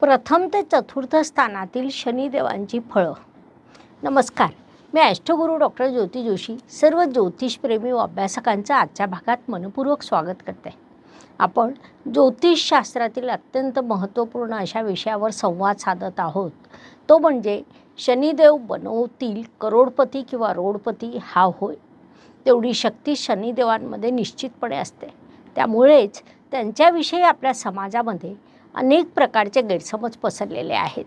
प्रथम ते चतुर्थ स्थानातील शनिदेवांची फळं. नमस्कार. मी अष्टगुरू डॉक्टर ज्योती जोशी सर्व ज्योतिषप्रेमी व अभ्यासकांचं आजच्या भागात मनपूर्वक स्वागत करते. आपण ज्योतिषशास्त्रातील अत्यंत महत्त्वपूर्ण अशा विषयावर संवाद साधत आहोत. तो म्हणजे शनिदेव बनवतील करोडपती किंवा रोडपती हा होय. तेवढी शक्ती शनिदेवांमध्ये निश्चितपणे असते. त्यामुळेच त्यांच्याविषयी आपल्या समाजामध्ये अनेक प्रकारचे गैरसमज पसरलेले आहेत.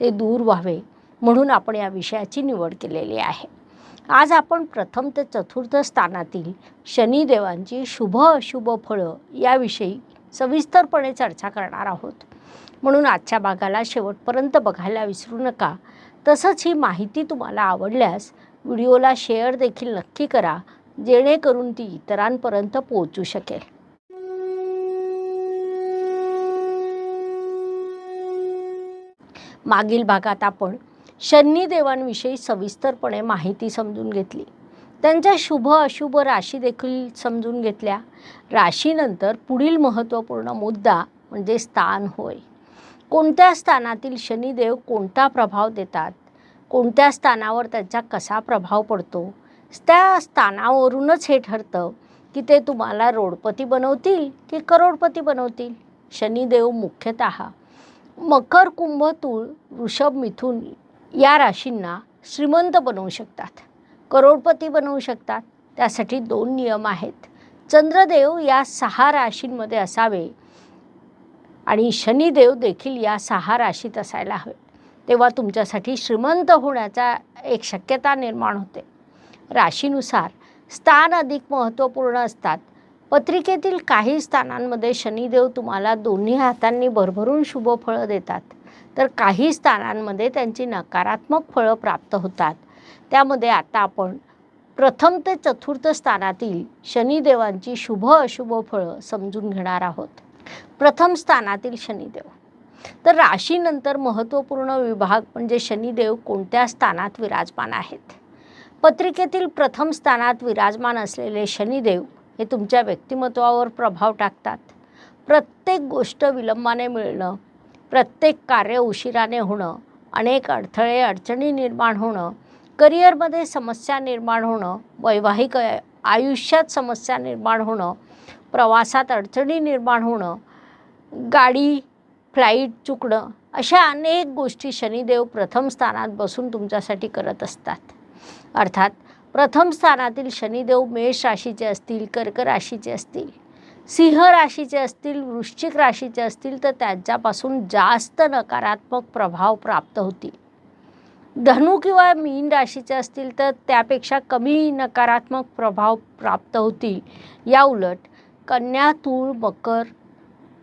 ते दूर व्हावे म्हणून आपण या विषयाची निवड केलेली आहे. आज आपण प्रथम ते चतुर्थ स्थानातील शनिदेवांची शुभ अशुभ फळं याविषयी सविस्तरपणे चर्चा करणार आहोत. म्हणून आजच्या भागाला शेवटपर्यंत बघायला विसरू नका. तसंच ही माहिती तुम्हाला आवडल्यास व्हिडिओला शेअर देखील नक्की करा जेणेकरून ती इतरांपर्यंत पोहोचू शकेल. मागील भागात आपण शनिदेवांविषयी सविस्तरपणे माहिती समजून घेतली. त्यांच्या शुभ अशुभ राशी देखील समजून घेतल्या. राशीनंतर पुढील महत्त्वपूर्ण मुद्दा म्हणजे स्थान होय. कोणत्या स्थानातील शनिदेव कोणता प्रभाव देतात? कोणत्या स्थानावर त्यांचा कसा प्रभाव पडतो? त्या स्थानावरूनच हे ठरतं की ते तुम्हाला रोडपती बनवतील की करोडपती बनवतील? शनिदेव मुख्यतः मकर कुंभ तूळ वृषभ मिथून या राशींना श्रीमंत बनवू शकतात. करोडपती बनवू शकतात. त्यासाठी दोन नियम आहेत. चंद्रदेव या सहा राशींमध्ये असावे आणि शनिदेव देखील या सहा राशीत असायला हवे. तेव्हा तुमच्यासाठी श्रीमंत होण्याचा एक शक्यता निर्माण होते. राशीनुसार स्थान अधिक महत्त्वपूर्ण असतात. पत्रिकेतील काही स्थानांमध्ये शनिदेव तुम्हाला दोन्ही हातांनी भरभरून शुभ फळं देतात. तर काही स्थानांमध्ये त्यांची नकारात्मक फळं प्राप्त होतात. त्यामध्ये आता आपण प्रथम ते चतुर्थ स्थानातील शनिदेवांची शुभ अशुभ फळं समजून घेणार आहोत. प्रथम स्थानातील शनिदेव. तर राशीनंतर महत्त्वपूर्ण विभाग म्हणजे शनिदेव कोणत्या स्थानात विराजमान आहेत? पत्रिकेतील प्रथम स्थानात विराजमान असलेले शनिदेव हे तुमच्या व्यक्तिमत्वावर प्रभाव टाकतात. प्रत्येक गोष्ट विलंबाने मिळणं प्रत्येक कार्य उशिराने होणं अनेक अडथळे अडचणी निर्माण होणं करिअरमध्ये समस्या निर्माण होणं वैवाहिक आयुष्यात समस्या निर्माण होणं प्रवासात अडचणी निर्माण होणं गाडी फ्लाईट चुकणं अशा अनेक गोष्टी शनिदेव प्रथम स्थानात बसून तुमच्यासाठी करत असतात. अर्थात प्रथम स्थानातील शनिदेव मेष राशीचे असतील कर्क राशीचे असतील सिंह राशीचे असतील वृश्चिक राशीचे असतील तर त्यांच्यापासून जास्त नकारात्मक प्रभाव प्राप्त होतील. धनु किंवा मीन राशीचे असतील तर त्यापेक्षा कमी नकारात्मक प्रभाव प्राप्त होतील. या उलट कन्या तूळ मकर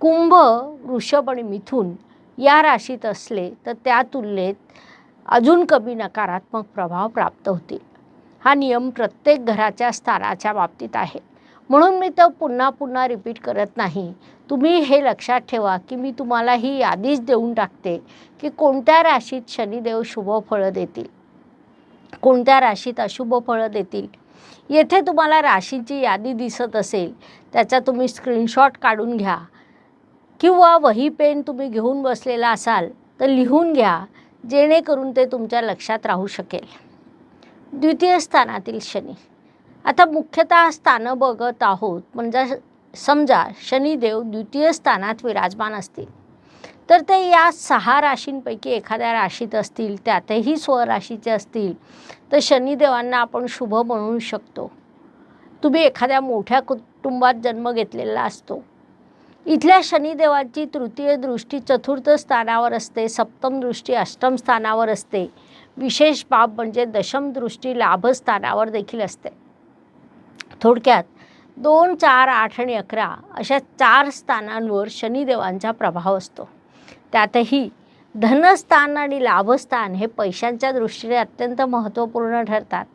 कुंभ वृषभ आणि मिथून या राशीत असले तर त्या तुलनेत अजून कमी नकारात्मक प्रभाव प्राप्त होतील. हा नियम प्रत्येक घराच्या स्थानाच्या बाबतीत आहे. म्हणून मी तो पुन्हा पुन्हा रिपीट करत नाही. तुम्ही हे लक्षात ठेवा की मी तुम्हाला ही यादीच देऊन टाकते की कोणत्या राशीत शनिदेव शुभ फळं देतील? कोणत्या राशीत अशुभ फळं देतील? येथे तुम्हाला राशीची यादी दिसत असेल. त्याचा तुम्ही स्क्रीनशॉट काढून घ्या. किंवा वही पेन तुम्ही घेऊन बसलेला असाल तर लिहून घ्या जेणेकरून ते तुमच्या लक्षात राहू शकेल. द्वितीय स्थानातील शनी. आता मुख्यतः स्थानं बघत आहोत. म्हणजे समजा शनिदेव द्वितीय स्थानात विराजमान असतील. तर ते या सहा राशींपैकी एखाद्या राशीत असतील त्यातही स्वराशीचे असतील. तर शनिदेवांना आपण शुभ म्हणू शकतो. तुम्ही एखाद्या मोठ्या कुटुंबात जन्म घेतलेला असतो. इथल्या शनिदेवाची तृतीय दृष्टी चतुर्थ स्थानावर असते सप्तम दृष्टी अष्टम स्थानावर असते. विशेष बाब म्हणजे दशमदृष्टी लाभस्थानावर देखील असते. थोडक्यात दोन चार आठ आणि अकरा अशा चार स्थानांवर शनिदेवांचा प्रभाव असतो. त्यातही धनस्थान आणि लाभस्थान हे पैशांच्या दृष्टीने अत्यंत महत्त्वपूर्ण ठरतात.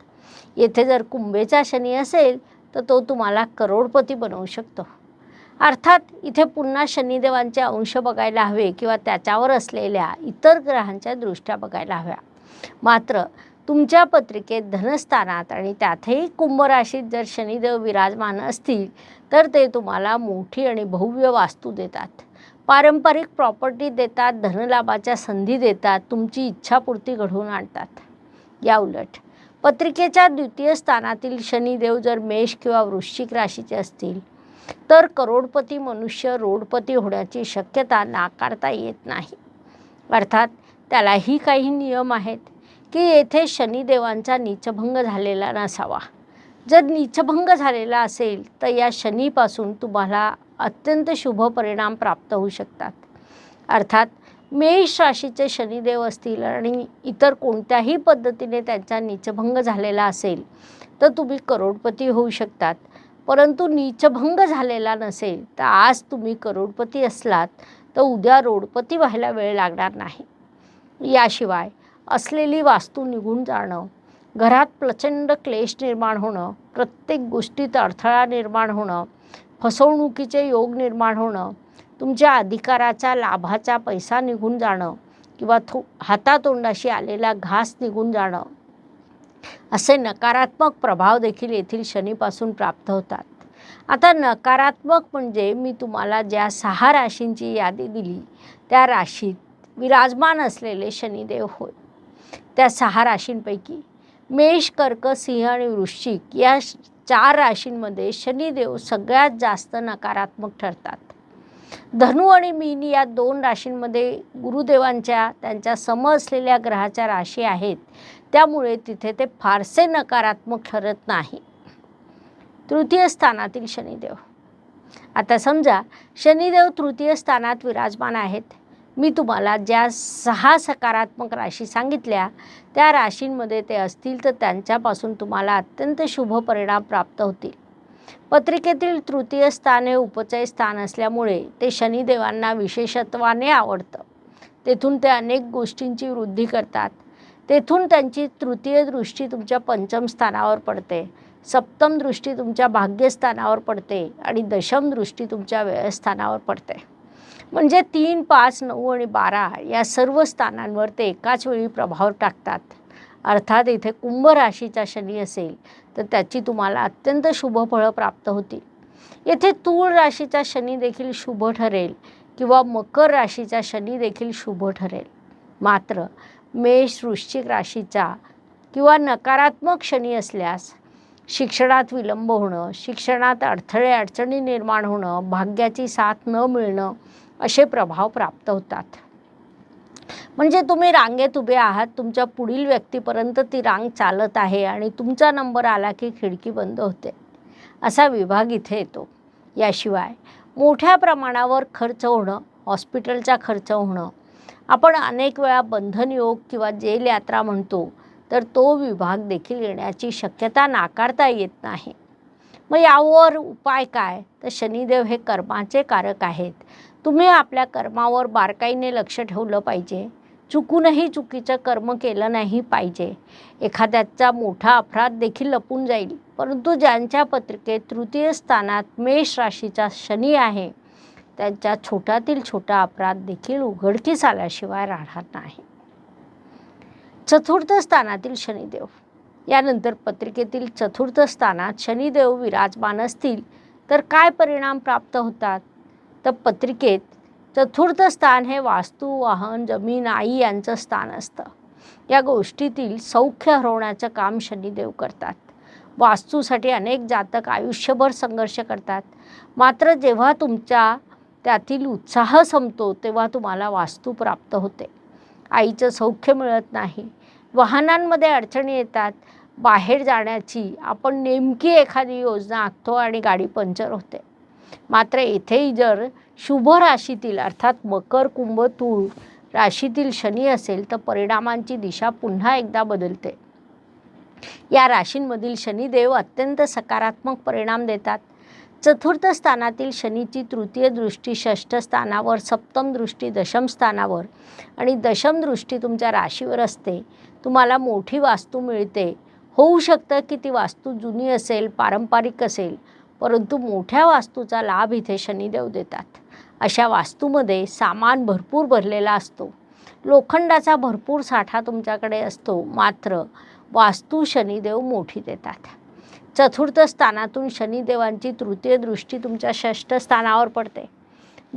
येथे जर कुंभेचा शनी असेल तर तो तुम्हाला करोडपती बनवू शकतो. अर्थात इथे पुन्हा शनिदेवांचे अंश बघायला हवे किंवा त्याच्यावर असलेल्या इतर ग्रहांच्या दृष्ट्या बघायला हव्या. मात्र तुमच्या पत्रिकेत धनस्थानात आणि त्यातही कुंभ राशीत जर शनिदेव विराजमान असतील तर ते तुम्हाला मोठी आणि भव्य वास्तू देतात. पारंपरिक प्रॉपर्टी देतात धनलाभाच्या संधी देतात तुमची इच्छापूर्ती घडवून आणतात. या उलट पत्रिकेच्या द्वितीय स्थानातील शनिदेव जर मेष किंवा वृश्चिक राशीचे असतील तर करोडपती मनुष्य रोडपती होण्याची शक्यता नाकारता येत नाही. अर्थात त्यालाही काही नियम आहेत की येथे शनिदेवांचा नीचभंग झालेला नसावा. जर नीचभंग झालेला असेल तर या शनीपासून तुम्हाला अत्यंत शुभ परिणाम प्राप्त होऊ शकतात. अर्थात मेष राशीचे शनिदेव असतील आणि इतर कोणत्याही पद्धतीने त्यांचा नीचभंग झालेला असेल तर तुम्ही करोडपती होऊ शकतात. परंतु नीचभंग झालेला नसेल तर आज तुम्ही करोडपती असलात तर उद्या रोडपती व्हायला वेळ लागणार नाही. याशिवाय असलेली वास्तू निघून जाणं घरात प्रचंड क्लेश निर्माण होणं प्रत्येक गोष्टीत अडथळा निर्माण होणं फसवणुकीचे योग निर्माण होणं तुमच्या अधिकाराचा लाभाचा पैसा निघून जाणं किंवा थो हातातोंडाशी आलेला घास निघून जाणं असे नकारात्मक प्रभाव देखील येथील शनीपासून प्राप्त होतात. आता नकारात्मक म्हणजे मी तुम्हाला ज्या सहा राशींची यादी दिली त्या राशीत विराजमान असलेले शनिदेव होय. त्या सहा राशींपैकी मेष कर्क सिंह आणि वृश्चिक या श- चार राशींमध्ये शनिदेव सगळ्यात जास्त नकारात्मक ठरतात. धनु आणि मीन या दोन राशींमध्ये गुरुदेवांच्या त्यांच्या सम असलेल्या ग्रहाच्या राशी आहेत. त्यामुळे तिथे ते फारसे नकारात्मक ठरत नाही. तृतीय स्थानातील शनिदेव. आता समजा शनिदेव तृतीय स्थानात विराजमान आहेत. मी तुम्हाला ज्या सहा सकारात्मक राशी सांगितल्या त्या राशींमध्ये ते असतील तर त्यांच्यापासून तुम्हाला अत्यंत शुभ परिणाम प्राप्त होतील. पत्रिकेतील तृतीय स्थान हे उपचय स्थान असल्यामुळे ते शनिदेवांना विशेषत्वाने आवडतं. तेथून ते अनेक गोष्टींची वृद्धी करतात. तेथून त्यांची तृतीय दृष्टी तुमच्या पंचम स्थानावर पडते. सप्तम दृष्टी तुमच्या भाग्यस्थानावर पडते आणि दशम दृष्टी तुमच्या व्ययस्थानावर पडते. म्हणजे तीन पाच नऊ आणि बारा या सर्व स्थानांवर ते एकाच वेळी प्रभाव टाकतात. अर्थात इथे कुंभ राशीचा शनी असेल तर त्याची तुम्हाला अत्यंत शुभ फळं प्राप्त होतील. येथे तूळ राशीचा शनी देखील शुभ ठरेल किंवा मकर राशीचा शनी देखील शुभ ठरेल. मात्र मेष वृश्चिक राशीचा किंवा नकारात्मक शनी असल्यास शिक्षणात विलंब होणं शिक्षणात अडथळे अडचणी निर्माण होणं भाग्याची साथ न मिळणं असे प्रभाव प्राप्त होतात. म्हणजे तुम्ही रांगेत उभे आहात तुमच्या पुढील व्यक्तीपर्यंत ती रांग चालत आहे आणि तुमचा नंबर आला की खिडकी बंद होते. असा विभाग इथे येतो. याशिवाय मोठ्या प्रमाणावर खर्च होणं हॉस्पिटलचा खर्च होणं आपण अनेक वेळा बंधन योग किंवा जेल यात्रा म्हणतो तर तो विभाग देखील येण्याची शक्यता नाकारता येत नाही. मग यावर उपाय काय? तर शनिदेव हे कर्माचे कारक आहेत. तुम्ही आपल्या कर्मावर बारकाईने लक्ष ठेवलं पाहिजे. चुकूनही चुकीचं कर्म केलं नाही पाहिजे. एखाद्याचा मोठा अपराध देखील लपून जाईल. परंतु ज्यांच्या पत्रिकेत तृतीय स्थानात मेष राशीचा शनी आहे त्यांच्या छोट्यातील छोटा अपराध देखील उघडकीस आल्याशिवाय राहणार नाही. चतुर्थ स्थानातील शनिदेव. यानंतर पत्रिकेतील चतुर्थ स्थानात शनिदेव विराजमान असतील तर काय परिणाम प्राप्त होतात? तर पत्रिकेत चतुर्थ स्थान हे वास्तू वाहन जमीन आई यांचं स्थान असतं. या गोष्टीतील सौख्य हरवण्याचं काम शनिदेव करतात. वास्तूसाठी अनेक जातक आयुष्यभर संघर्ष करतात. मात्र जेव्हा तुमच्या त्यातील उत्साह संपतो तेव्हा तुम्हाला वास्तू प्राप्त होते. आईचं सौख्य मिळत नाही. वाहनांमध्ये अडचणी येतात. बाहेर जाण्याची आपण नेमकी एखादी योजना आखतो आणि गाडी पंक्चर होते. मात्र येथेही जर शुभ राशीतील अर्थात मकर कुंभ तूळ राशीतील शनी असेल तर परिणामांची दिशा पुन्हा एकदा बदलते. या राशींमधील शनिदेव अत्यंत सकारात्मक परिणाम देतात. चतुर्थ स्थानातील शनीची तृतीय दृष्टी षष्ठ स्थानावर सप्तम दृष्टी दशम स्थानावर आणि दशम दृष्टी तुमच्या राशीवर असते. तुम्हाला मोठी वास्तू मिळते. होऊ शकतं की ती वास्तू जुनी असेल पारंपरिक असेल परंतु मोठ्या वास्तूचा लाभ इथे शनिदेव देतात. अशा वास्तूमध्ये सामान भरपूर भरलेला असतो. लोखंडाचा भरपूर साठा तुमच्याकडे असतो मात्र वास्तू शनिदेव मोठी देतात. चतुर्थ स्थानातून शनिदेवांची तृतीय दृष्टी तुमच्या षष्ठ स्थानावर पडते.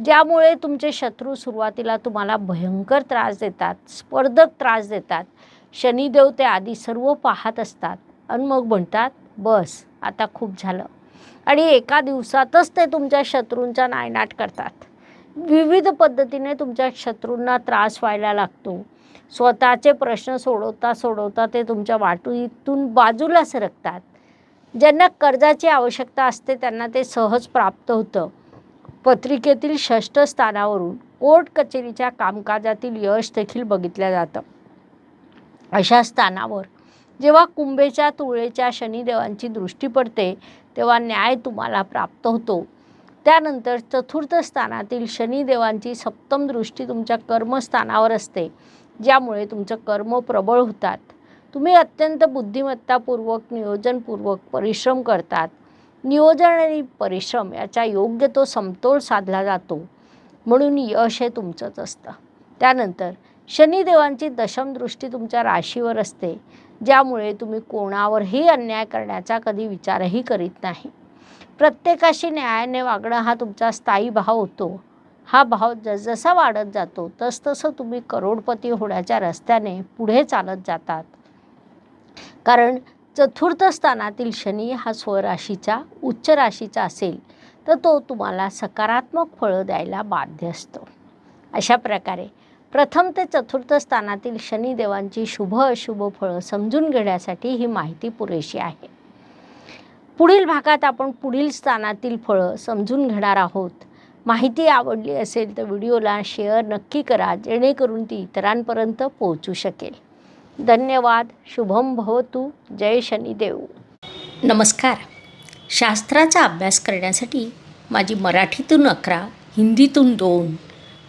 ज्यामुळे तुमचे शत्रू सुरुवातीला तुम्हाला भयंकर त्रास देतात स्पर्धक त्रास देतात. शनिदेव ते आधी सर्व पाहत असतात आणि मग म्हणतात बस आता खूप झालं. आणि एका दिवसातच ते तुमच्या शत्रूंचा नायनाट करतात. विविध पद्धतीने तुमच्या शत्रूंना त्रास व्हायला लागतो. स्वतःचे प्रश्न सोडवता सोडवता ते तुमच्या वाटूतून बाजूला सरकतात. ज्यांना कर्जाची आवश्यकता असते त्यांना ते सहज प्राप्त होतं. पत्रिकेतील षष्ठ स्थानावरून कोर्ट कचेरीच्या कामकाजातील यश देखील बघितलं जातं. अशा स्थानावर जेव्हा कुंभेच्या तुळेच्या शनिदेवांची दृष्टी पडते तेव्हा न्याय तुम्हाला प्राप्त होतो. त्यानंतर चतुर्थ स्थानातील शनिदेवांची सप्तम दृष्टी तुमच्या कर्मस्थानावर असते ज्यामुळे तुमचं कर्म प्रबळ होतात. तुम्ही अत्यंत बुद्धिमत्तापूर्वक नियोजनपूर्वक परिश्रम करतात. नियोजन आणि परिश्रम याचा योग्य तो समतोल साधला जातो. म्हणून यश हे तुमचंच असतं. त्यानंतर शनिदेवांची दशमदृष्टी तुमच्या राशीवर असते. ज्यामुळे तुम्ही कोणावरही अन्याय करण्याचा कधी विचारही करीत नाही. प्रत्येकाशी न्यायाने वागणं हा तुमचा स्थायी भाव होतो. हा भाव जसजसा वाढत जातो तसतसं तुम्ही करोडपती होण्याच्या रस्त्याने पुढे चालत जातात. कारण चतुर्थ स्थानातील शनी हा स्वराशीचा उच्च राशीचा असेल तर तो तुम्हाला सकारात्मक फळं द्यायला बाध्य असतो. अशा प्रकारे प्रथम ते चतुर्थ स्थानातील शनिदेवांची शुभ अशुभ फळं समजून घेण्यासाठी ही माहिती पुरेशी आहे. पुढील भागात आपण पुढील स्थानातील फळं समजून घेणार आहोत. माहिती आवडली असेल तर व्हिडिओला शेअर नक्की करा जेणेकरून ती इतरांपर्यंत पोहोचू शकेल. धन्यवाद शुभम भवतु जय शनिदेव. नमस्कार. शास्त्राचा अभ्यास करण्यासाठी माझी मराठीतून अकरा हिंदीतून दोन